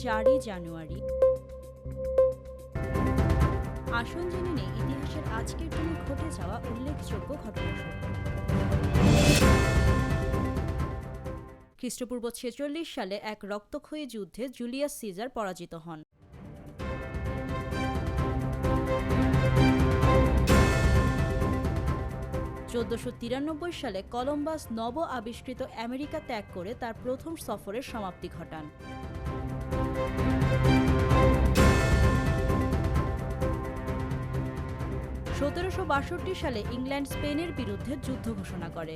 চারই জানুয়ারি। আসন জেনে নেই ইতিহাসের আজকের দিনে ঘটে যাওয়া উল্লেখযোগ্য ঘটনাসমূহ। খ্রিস্টপূর্ব ছেচল্লিশ সালে এক রক্তক্ষয়ী যুদ্ধে জুলিয়াস সিজার পরাজিত হন। চোদ্দশো তিরানব্বই সালে কলম্বাস নব আবিষ্কৃত আমেরিকা ত্যাগ করে তার প্রথম সফরের সমাপ্তি ঘটান। সতেরোশো বাষট্টি সালে ইংল্যান্ড স্পেনের বিরুদ্ধে যুদ্ধ ঘোষণা করে।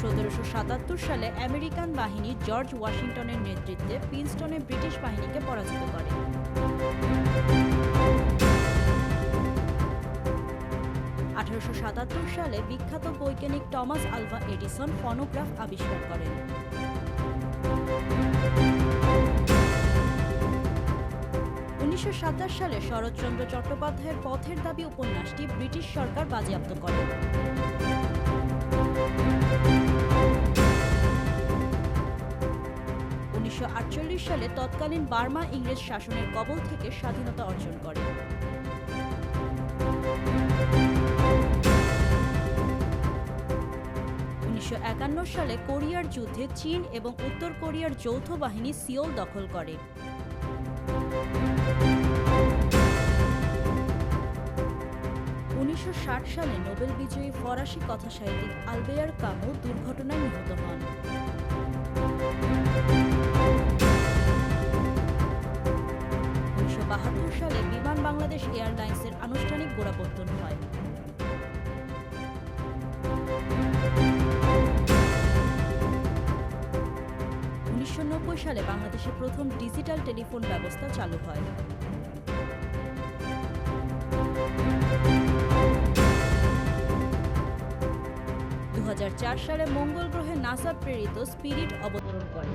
সতেরোশো সাতাত্তর সালে আমেরিকান বাহিনী জর্জ ওয়াশিংটনের নেতৃত্বে পিনস্টনে ব্রিটিশ বাহিনীকে পরাজিত করে। আঠারোশো সাতাত্তর সালে বিখ্যাত বৈজ্ঞানিক টমাস আলভা এডিসন ফনোগ্রাফ আবিষ্কার করেন। উনিশশো সাতাশ সালে শরৎচন্দ্র চট্টোপাধ্যায়ের পথের দাবি উপন্যাসটি ব্রিটিশ সরকার বাজেয়াপ্ত করে। উনিশশো আটচল্লিশ সালে তৎকালীন বার্মা ইংরেজ শাসনের কবল থেকে স্বাধীনতা অর্জন করে। উনিশশো একান্ন সালে কোরিয়ার যুদ্ধে চীন এবং উত্তর কোরিয়ার যৌথ বাহিনী সিওল দখল করে। উনিশশো ষাট সালে নোবেল বিজয়ী ফরাসি কথাসাহিত্যিক আলবেয়ার কামু দুর্ঘটনায় নিহত হন। উনিশশো বাহাত্তর সালে বিমান বাংলাদেশ এয়ারলাইন্সের আনুষ্ঠানিক গোড়াপত্তন হয়। উনিশশো সালে বাংলাদেশে প্রথম ডিজিটাল টেলিফোন ব্যবস্থা চালু হয় দু হাজার চার সালে মঙ্গল গ্রহে নাসা প্রেরিত স্পিরিট অবতরণ করে